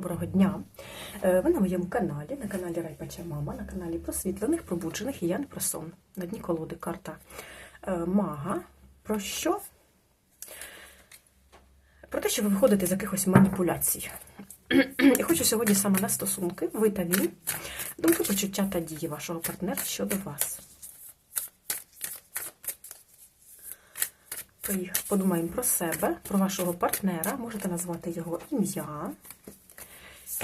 Доброго дня! Е, Ви на моєму каналі, на каналі Райпача Мама, на каналі просвітлених, пробуджених і я не про сон. На дні колоди карта е, Мага. Про що? Про те, що ви виходите з якихось маніпуляцій. І хочу сьогодні саме на стосунки, ви та він, думки, почуття та дії вашого партнера щодо вас. Поїхали. Подумаємо про себе, про вашого партнера. Можете назвати його ім'я.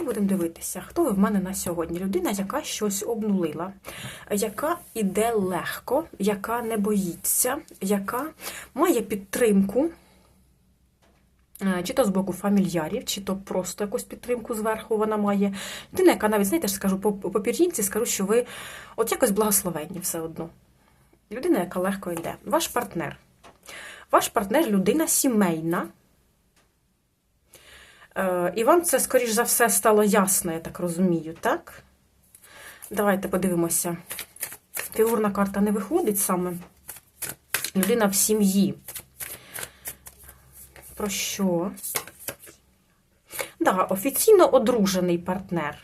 І будемо дивитися, хто ви в мене на сьогодні. Людина, яка щось обнулила, яка іде легко, яка не боїться, яка має підтримку. е, Чи то з боку фамільярів, чи то просто якусь підтримку зверху вона має. Людина, яка навіть, знаєте, скажу, по пір'їнці скажу, що ви от якось благословенні все одно. Людина, яка легко йде. Ваш партнер. Ваш партнер людина сімейна. Е, І вам це, скоріш за все, стало ясно, я так розумію, так? Давайте подивимося. Фігурна карта не виходить саме. Людина в сім'ї. Про що? Да, офіційно одружений партнер.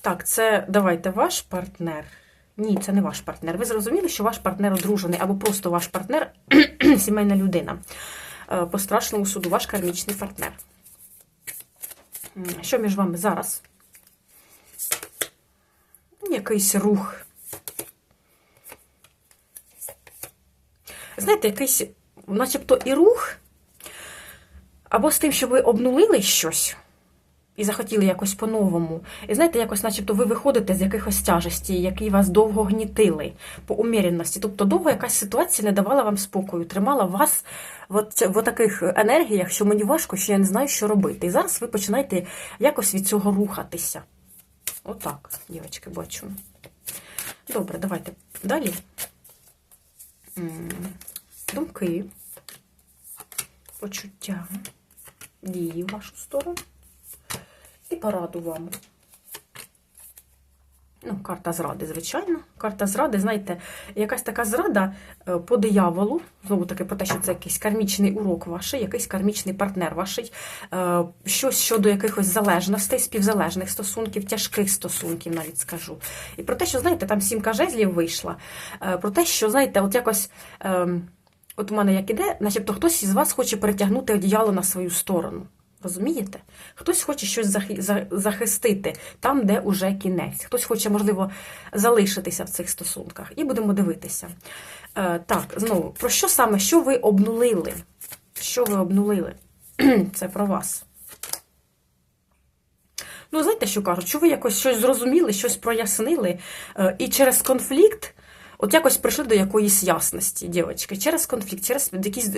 Так, це давайте ваш партнер. Ні, це не ваш партнер. Ви зрозуміли, що ваш партнер одружений, або просто ваш партнер сімейна людина. Е, По страшному суду, ваш кармічний партнер. Що між вами зараз? Якийсь рух. Знаєте, якийсь, начебто, і рух, або з тим, що ви обнулили щось і захотіли якось по-новому. І знаєте, якось, начебто, ви виходите з якихось тяжесті, які вас довго гнітили по уміряності. Тобто довго якась ситуація не давала вам спокою, тримала вас це- в таких енергіях, що мені важко, що я не знаю, що робити. І зараз ви починаєте якось від цього рухатися. Отак, дівчатки, бачу. Добре, давайте далі. Думки, почуття, дії в вашу сторону і пораду вам. Ну, карта зради, звичайно. Карта зради, знаєте, якась така зрада е, по дияволу, знову таки про те, що це якийсь кармічний урок ваш, якийсь кармічний партнер ваш, е, щось щодо якихось залежностей, співзалежних стосунків, тяжких стосунків, навіть скажу. І про те, що, знаєте, там сімка жезлів вийшла, е, про те, що, знаєте, от якось. ем, От у мене як іде, начебто хтось із вас хоче перетягнути одіяло на свою сторону. Розумієте? Хтось хоче щось захистити там, де уже кінець. Хтось хоче, можливо, залишитися в цих стосунках. І будемо дивитися. Е, так, знову, про що саме? Що ви обнулили? Що ви обнулили? Це про вас. Ну, знаєте, що кажуть? Що ви якось щось зрозуміли, щось прояснили, е, і через конфлікт. От якось прийшли до якоїсь ясності, дівчатки, через конфлікт, через якісь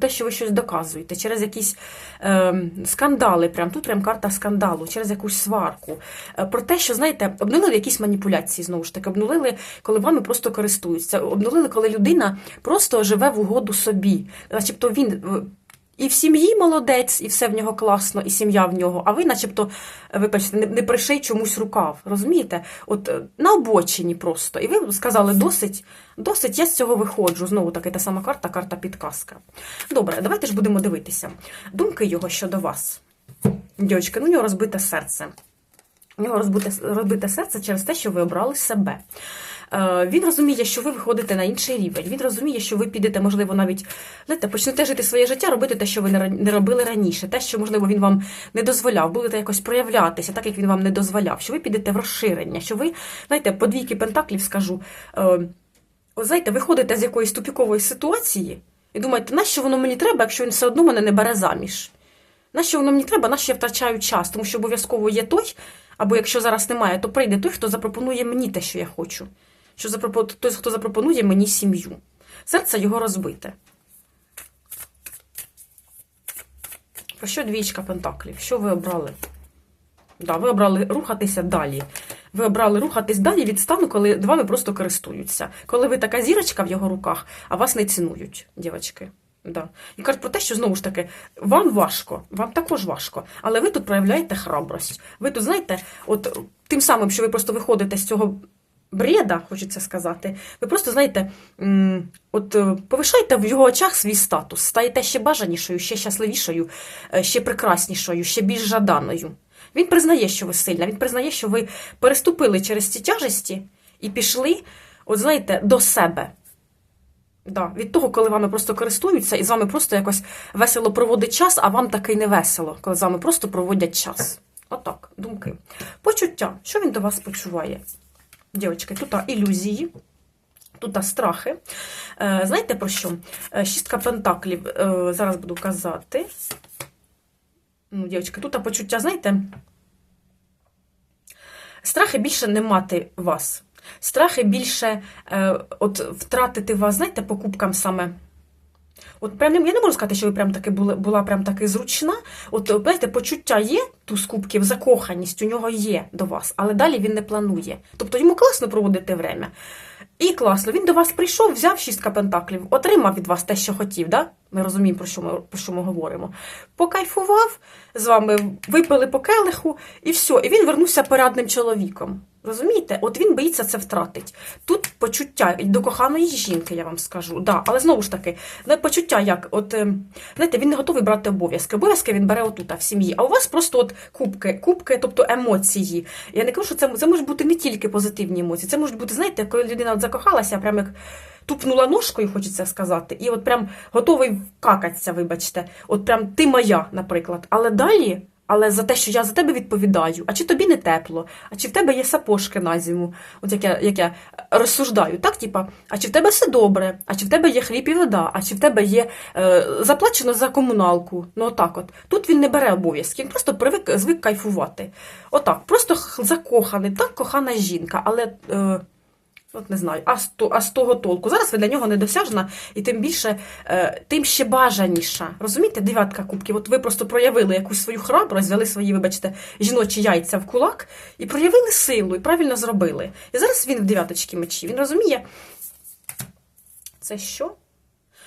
те, що ви щось доказуєте, через якісь е, скандали, прям тут прям карта скандалу, через якусь сварку. Е, про те, що, знаєте, обнулили якісь маніпуляції, знову ж таки, обнулили, коли вами просто користуються, обнулили, коли людина просто живе в угоду собі. Начебто він. І в сім'ї молодець, і все в нього класно, і сім'я в нього. А ви, начебто, вибачте, не, не приший чомусь рукав. Розумієте? От е, на обочині просто. І ви сказали, досить, досить, я з цього виходжу. Знову таки та сама карта, карта підказка. Добре, давайте ж будемо дивитися. Думки його щодо вас. Дівчатка, ну у нього розбите серце. У нього розбите, розбите серце через те, що ви обрали себе. Е, Він розуміє, що ви виходите на інший рівень. Він розуміє, що ви підете, можливо, навіть знаєте, почнете жити своє життя, робити те, що ви не робили раніше, те, що, можливо, він вам не дозволяв, будете якось проявлятися, так як він вам не дозволяв, що ви підете в розширення, що ви, знаєте, по двійки пентаклів скажу, е, знаєте, виходите з якоїсь тупікової ситуації і думаєте, нащо воно мені треба, якщо він все одно мене не бере заміж? Нащо воно мені треба, нащо я втрачаю час? Тому що обов'язково є той, або якщо зараз немає, то прийде той, хто запропонує мені те, що я хочу. Що запропо... Той, хто запропонує мені сім'ю. Серце його розбите. Про що двічка пентаклів? Що ви обрали? Да, ви обрали рухатися далі. Ви обрали рухатись далі від стану, коли вами просто користуються. Коли ви така зірочка в його руках, а вас не цінують, дівчатки. Да. І кажуть про те, що знову ж таки, вам важко, вам також важко, але ви тут проявляєте храбрость. Ви тут, знаєте, от тим самим, що ви просто виходите з цього бреда, хочеться сказати, ви просто, знаєте, от е, повишайте в його очах свій статус, стаєте ще бажанішою, ще щасливішою, е, ще прекраснішою, ще більш жаданою. Він признає, що ви сильна, він признає, що ви переступили через ці тяжесті і пішли, от знаєте, до себе. Да, від того, коли вами просто користуються і з вами просто якось весело проводить час, а вам таки не весело, коли з вами просто проводять час. Отак, думки. Почуття. Що він до вас почуває? Дівчатки, тут ілюзії, тут страхи. Е, знаєте про що? Е, Шістка пентаклів. Е, зараз буду казати. Ну, дівчатки, тут почуття, знаєте, страхи більше не мати вас. Страхи більше от, втратити вас, знаєте, покупкам саме. От прям я не можу сказати, що ви прям таки були, була прям таки зручна. От, знаєте, почуття є ту з кубків, закоханість у нього є до вас, але далі він не планує. Тобто йому класно проводити время. І класно, він до вас прийшов, взяв шістка пентаклів, отримав від вас те, що хотів, да? Ми розуміємо, про що ми, про що ми говоримо. Покайфував, з вами випили по келиху, і все. І він вернувся порядним чоловіком. Розумієте? От він боїться це втратить. Тут почуття до коханої жінки, я вам скажу. Да, але знову ж таки, почуття як, от, е, знаєте, він не готовий брати обов'язки. Обов'язки він бере отут, в сім'ї. А у вас просто от кубки, кубки, тобто емоції. Я не кажу, що це, це можуть бути не тільки позитивні емоції. Це можуть бути, знаєте, коли людина от закохалася, прям як тупнула ножкою, хочеться сказати, і от прям готовий вкакатися, вибачте. От прям ти моя, наприклад. Але далі. Але за те, що я за тебе відповідаю, а чи тобі не тепло, а чи в тебе є сапожки на зиму, от як я, як я розсуждаю, так, типа, а чи в тебе все добре, а чи в тебе є хліб і вода, а чи в тебе є е, заплачено за комуналку. Ну, отак от. Тут він не бере обов'язки, він просто привик звик кайфувати. Отак, просто закоханий, так кохана жінка, але. Е, От не знаю, а з, а з того толку. Зараз ви для нього недосяжна, і тим більше, е, тим ще бажаніша. Розумієте, дев'ятка кубків. От ви просто проявили якусь свою храбрость, взяли свої, вибачте, жіночі яйця в кулак і проявили силу, і правильно зробили. І зараз він в дев'яточці мечі. Він розуміє, це що?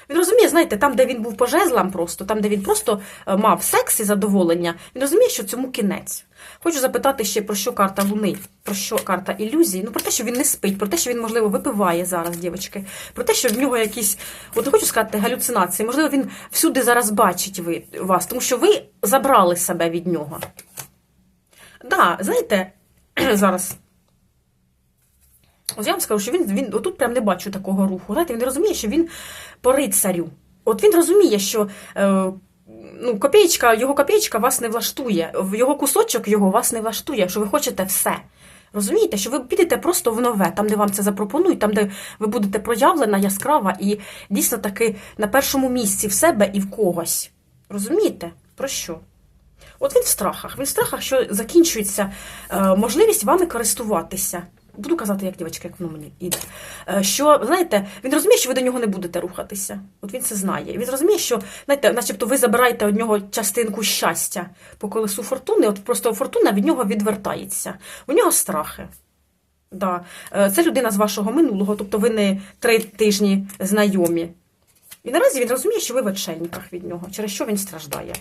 Він розуміє, знаєте, там, де він був по жезлам просто, там, де він просто е, мав секс і задоволення, він розуміє, що цьому кінець. Хочу запитати ще про що карта Луни, про що карта ілюзії. Ну, про те, що він не спить, про те, що він, можливо, випиває зараз, дівчатки, про те, що в нього якісь, от хочу сказати, галюцинації. Можливо, він всюди зараз бачить ви, вас, тому що ви забрали себе від нього. Да, знаєте, зараз. Ось я вам скажу, що він, він отут прям не бачу такого руху. Знаєте, він розуміє, що він по рицарю. От він розуміє, що е, ну, копієчка, його копієчка вас не влаштує, його кусочок його вас не влаштує, що ви хочете все. Розумієте, що ви підете просто в нове, там, де вам це запропонують, там, де ви будете проявлена, яскрава і дійсно таки на першому місці в себе і в когось. Розумієте? Про що? От він в страхах. Він в страхах, що закінчується е, можливість вами користуватися. Буду казати, як дівчатка, як воно мені іде. Е, Що, знаєте, він розуміє, що ви до нього не будете рухатися. От він це знає. Він розуміє, що, знаєте, начебто ви забираєте від нього частинку щастя по колесу фортуни, от просто фортуна від нього відвертається. У нього страхи. Да. Е, Це людина з вашого минулого, тобто ви не три тижні знайомі. І наразі він розуміє, що ви в очельниках від нього, через що він страждає.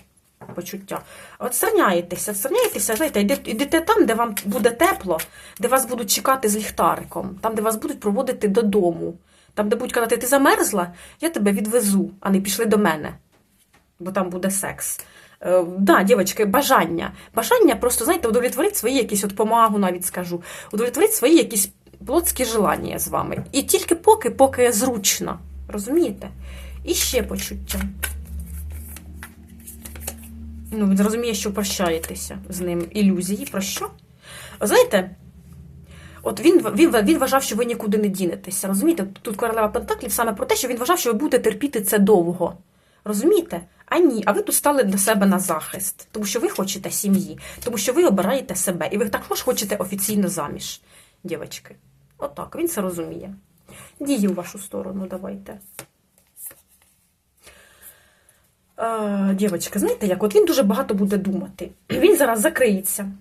Почуття. Отстраняєтеся, отстраняєтеся, знаєте, йдете, там, де вам буде тепло, де вас будуть чекати з ліхтариком, там, де вас будуть проводити додому, там, де будуть казати, ти замерзла, я тебе відвезу, а не пішли до мене, бо там буде секс. Е, да, дівчатки, бажання. Бажання просто, знаєте, удовлетворити свої якісь, от помагу навіть скажу, удовлетворити свої якісь плотські желання з вами. І тільки поки, поки зручно. Розумієте? І ще почуття. Ну, він зрозуміє, що прощаєтеся з ним. Ілюзії. Про що? Знаєте, от він, він, він вважав, що ви нікуди не дінетеся. Розумієте? Тут королева Пентаклів саме про те, що він вважав, що ви будете терпіти це довго. Розумієте? А ні, а ви тут стали для себе на захист, тому що ви хочете сім'ї, тому що ви обираєте себе, і ви також хочете офіційно заміж, дівчатки. Отак, він це розуміє. Дії у вашу сторону, давайте. Е, Дівчатка, знаєте як? От він дуже багато буде думати. Він зараз закриється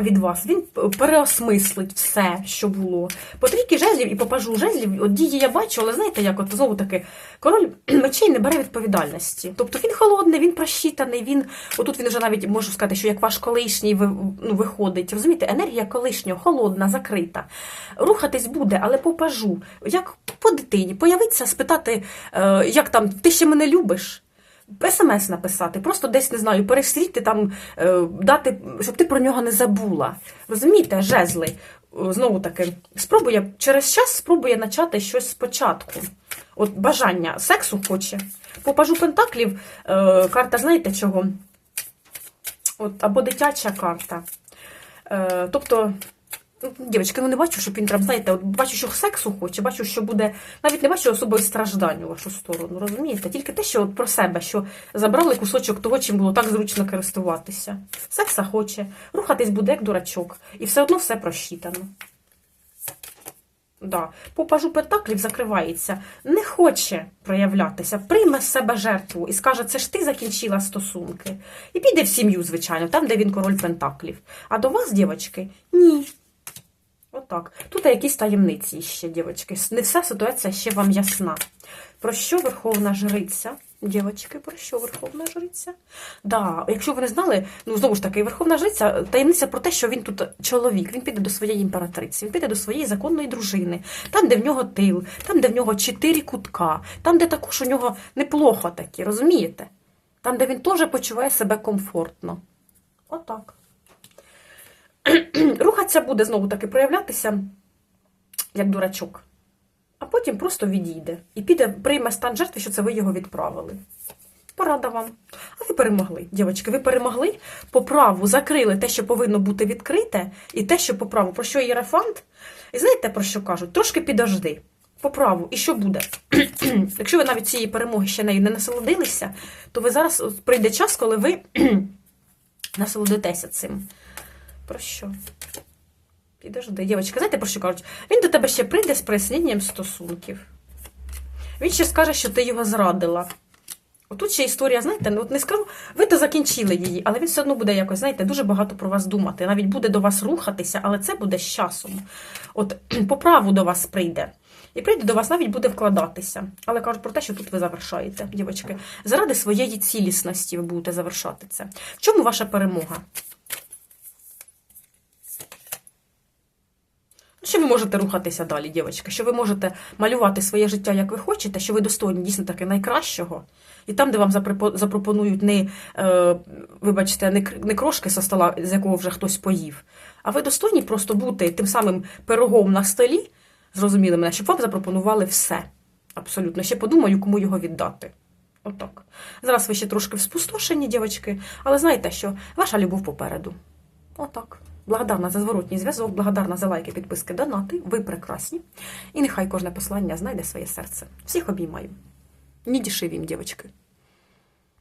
від вас, він переосмислить все, що було. По трійки жезлів і по пажу жезлів, от дії я бачу, але знаєте, як от знову таки, король мечей не бере відповідальності. Тобто він холодний, він просчитаний, він. Отут він вже навіть можу сказати, що як ваш колишній ну, виходить. Розумієте, енергія колишнього, холодна, закрита. Рухатись буде, але по пажу, як по дитині, появиться, спитати, е, як там, ти ще мене любиш? Смс написати, просто десь не знаю, перестріти там, е, дати, щоб ти про нього не забула. Розумієте, жезли. Знову таки, спробує через час спробує почати щось спочатку. От бажання сексу хоче. По пажу Пентаклів е, карта, знаєте чого? От, або дитяча карта. Е, тобто, дівчатки, ну не бачу, щоб він прям, знаєте, от бачу, що сексу хоче, бачу, що буде. Навіть не бачу особливо страждань у вашу сторону, розумієте? Тільки те, що от про себе, що забрали кусочок того, чим було так зручно користуватися. Секса хоче, рухатись буде як дурачок, і все одно все просчитано. Да. По пажу Пентаклів закривається, не хоче проявлятися, прийме з себе жертву і скаже, це ж ти закінчила стосунки. І піде в сім'ю, звичайно, там, де він король Пентаклів. А до вас, дівчатки, ні. Отак. Тут якісь таємниці ще, дівчатки. Не вся ситуація ще вам ясна. Про що Верховна Жриця? Дівчатки, про що Верховна Жриця? Да, якщо ви не знали, ну знову ж таки, Верховна Жриця таємниця про те, що він тут чоловік, він піде до своєї імператриці, він піде до своєї законної дружини, там, де в нього тил, там, де в нього чотири кутка, там, де також у нього неплохо такі, розумієте? Там, де він теж почуває себе комфортно. Отак. Рухатися буде знову таки проявлятися як дурачок, а потім просто відійде і піде, прийме стан жертви, що це ви його відправили. Порада вам. А ви перемогли, дівчатки, ви перемогли, по праву закрили те, що повинно бути відкрите, і те, що по праву, про що єрафант. І знаєте, про що кажуть? Трошки підожди. По праву, і що буде? Якщо ви навіть цієї перемоги ще нею не насолодилися, то ви зараз прийде час, коли ви насолодитеся цим. Про що? Підожди, дівчатка, знаєте, про що кажуть? Він до тебе ще прийде з проясненням стосунків. Він ще скаже, що ти його зрадила. Отут ще історія, знаєте, ну от не скажу, ви то закінчили її, але він все одно буде якось, знаєте, дуже багато про вас думати. Навіть буде до вас рухатися, але це буде з часом. От по праву до вас прийде. І прийде до вас, навіть буде вкладатися. Але кажуть про те, що тут ви завершаєте, дівчатки. Заради своєї цілісності ви будете завершати це. В чому ваша перемога? Що ви можете рухатися далі, дівчатка? Що ви можете малювати своє життя, як ви хочете, що ви достойні дійсно таки найкращого. І там, де вам запропонують не, е, вибачте, не, не крошки со стола, з якого вже хтось поїв, а ви достойні просто бути тим самим пирогом на столі, зрозуміли мене, щоб вам запропонували все. Абсолютно. Ще подумаю, кому його віддати. Отак. Зараз ви ще трошки в спустошенні, дівчатки, але знаєте, що ваша любов попереду. Отак. Благодарна за зворотній зв'язок, благодарна за лайки, підписки, донати. Ви прекрасні. І нехай кожне послання знайде своє серце. Всіх обіймаю. Не їм, дівчатки.